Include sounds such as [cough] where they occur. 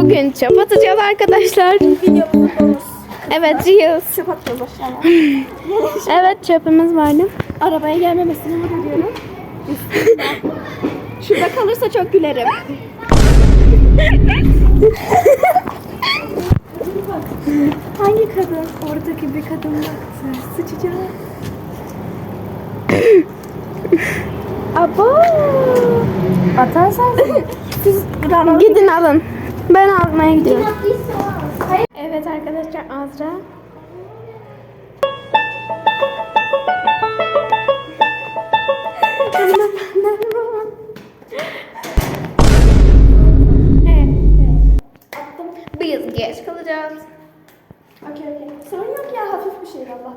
Şimdi çöp atacağız arkadaşlar. Videomuzun konusu. Evet Reels. Çöp atıyoruz aşağıya. [laughs] Evet çöpümüz vardı. Arabaya gelmemesini umut ediyorum. [laughs] Şurada kalırsa çok gülerim. [laughs] Hangi kadın? Oradaki bir kadın baktı. Sıçacağım. Abo. Atarsan siz Gidin alın. Ben almaya gidiyorum. Evet arkadaşlar Azra. Biz geç kalacağız. Okey okey. Sorun yok ya hafif bir şey Allah'tan.